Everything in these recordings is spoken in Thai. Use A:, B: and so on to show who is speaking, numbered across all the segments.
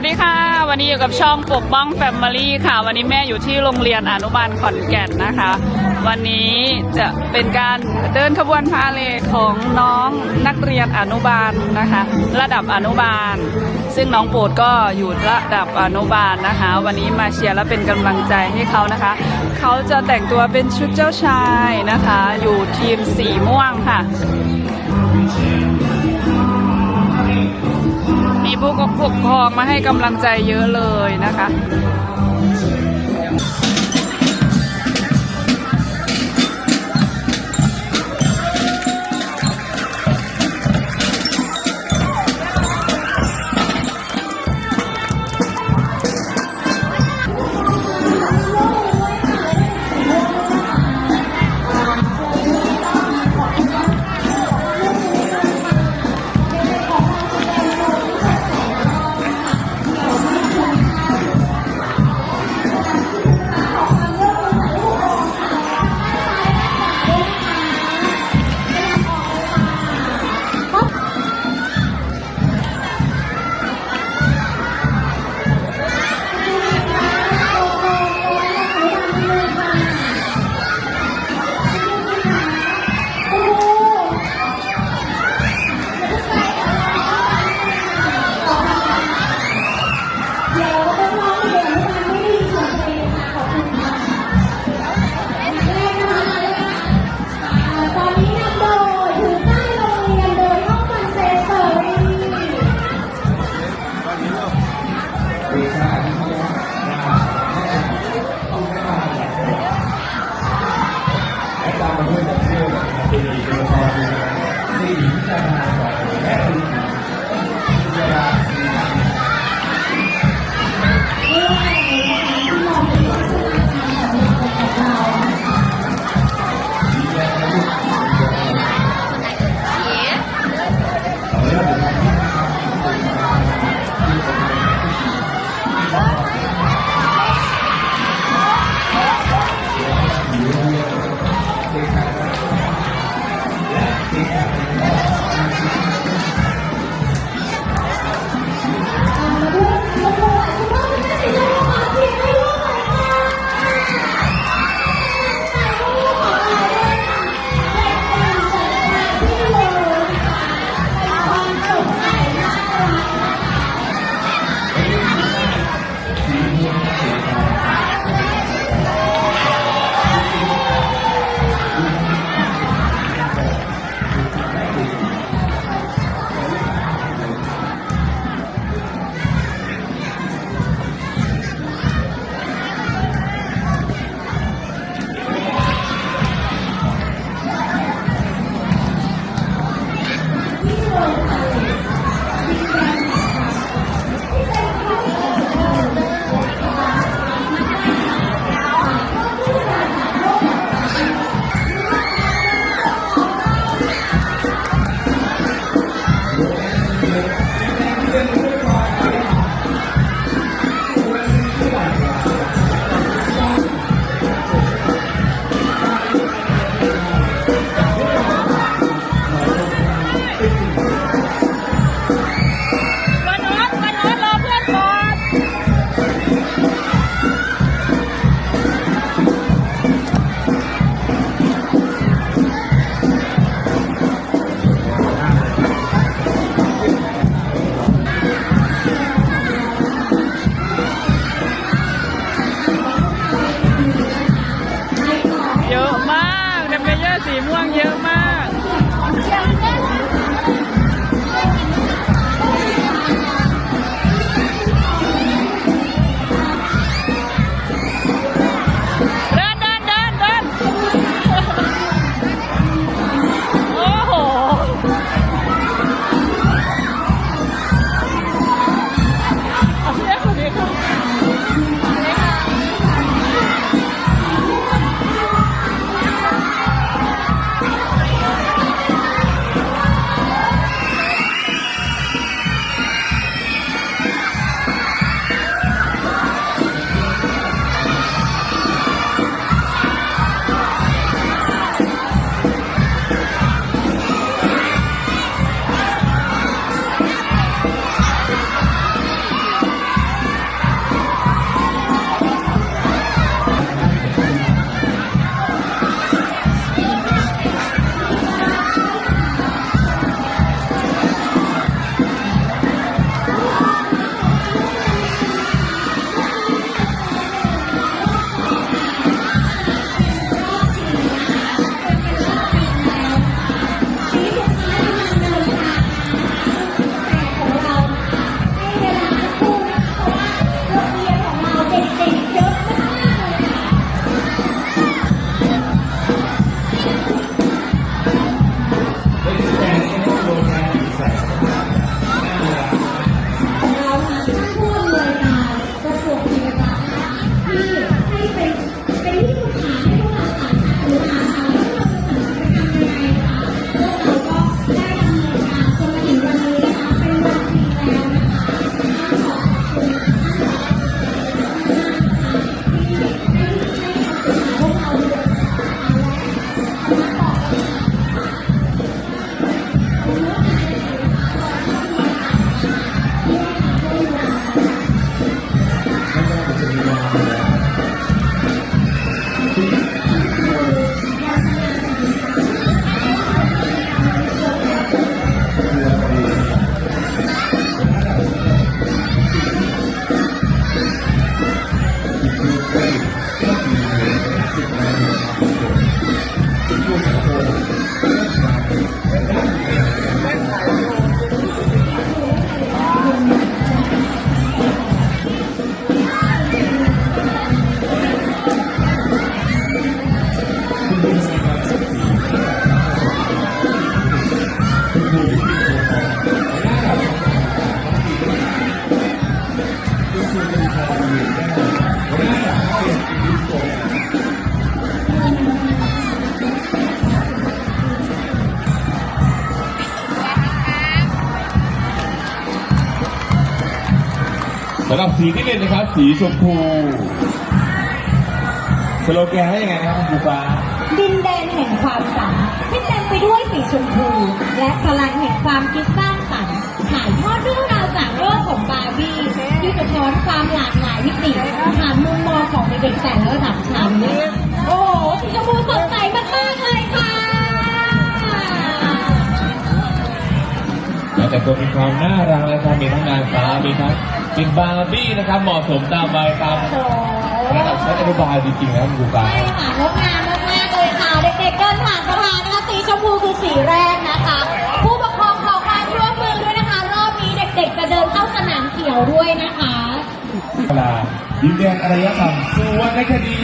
A: วัสดีค่ะ วันนี้อยู่กับช่องปกป้องแฟมิลี่ค่ะ วันนี้แม่อยู่ที่โรงเรียนอนุบาลขอนแก่นนะคะ วันนี้จะเป็นการเดินขบวนพาเลทของน้องนักเรียนอนุบาลนะคะ ระดับอนุบาล ซึ่งน้องโปรดก็อยู่ระดับอนุบาลนะคะ วันนี้มาเชียร์และเป็นกำลังใจให้เขานะคะ เขาจะแต่งตัวเป็นชุดเจ้าชายนะคะ อยู่ทีมสีม่วงค่ะ มีผู้ปกครองมาให้กำลังใจเยอะเลยนะคะ し
B: てもらえることを、教の方、 สำหรับสีที่หนึ่งนะครับ สีชมพูสโลแกนว่ายังไงนะครับคุณฟ้า
C: ดินแดนแห่งความฝันที่เต็มไปด้วยสีชมพู และพลังแห่งความคิดสร้างสรรค์ถ่ายทอดเรื่องราวจากโลกของบาร์บี้ที่สะท้อนความหลากหลายมิติผ่านมุมมองของเด็กๆแต่ละระดับชั้นโอ้โหสีชมพูสดใสมากๆเลยค่ะ
B: แล้วแต่ตัวมีความน่ารักนะครับมีทั้งนางฟ้ามีทั้ง เป็นบาร์บี้นะครับเหมาะสมตามวัยตาม
C: โอ้โห
B: ระดับชั้นอนุบาลจริงๆนะครับคุณฟ้า
C: ใช่ค่ะงดงามมากๆเลยค่ะ เด็กๆเดินผ่านสะพานนะคะสีชมพูคือสีแรกนะคะ ผู้ปกครองขอความร่วมมือด้วยนะคะ รอบนี้เด็กๆจะเดินเข้าสนามเขียวด้วยนะคะ
B: เวลาดินแดนอารยธรรมสุวรรณคดี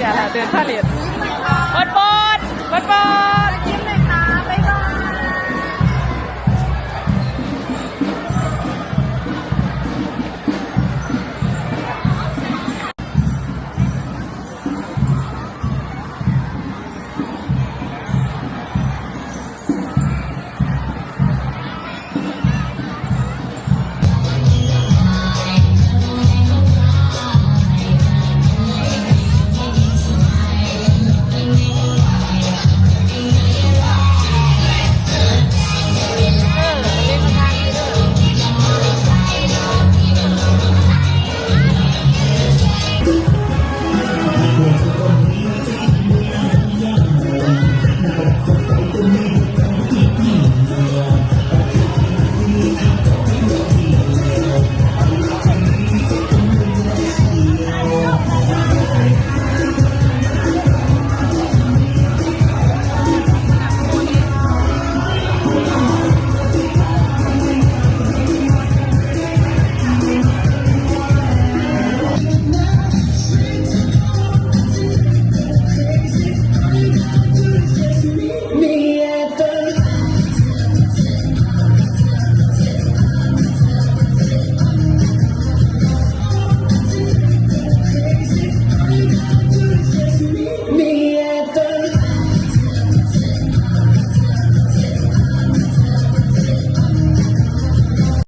A: แก่ละเดินพาเลทปอนปอนปอนปอน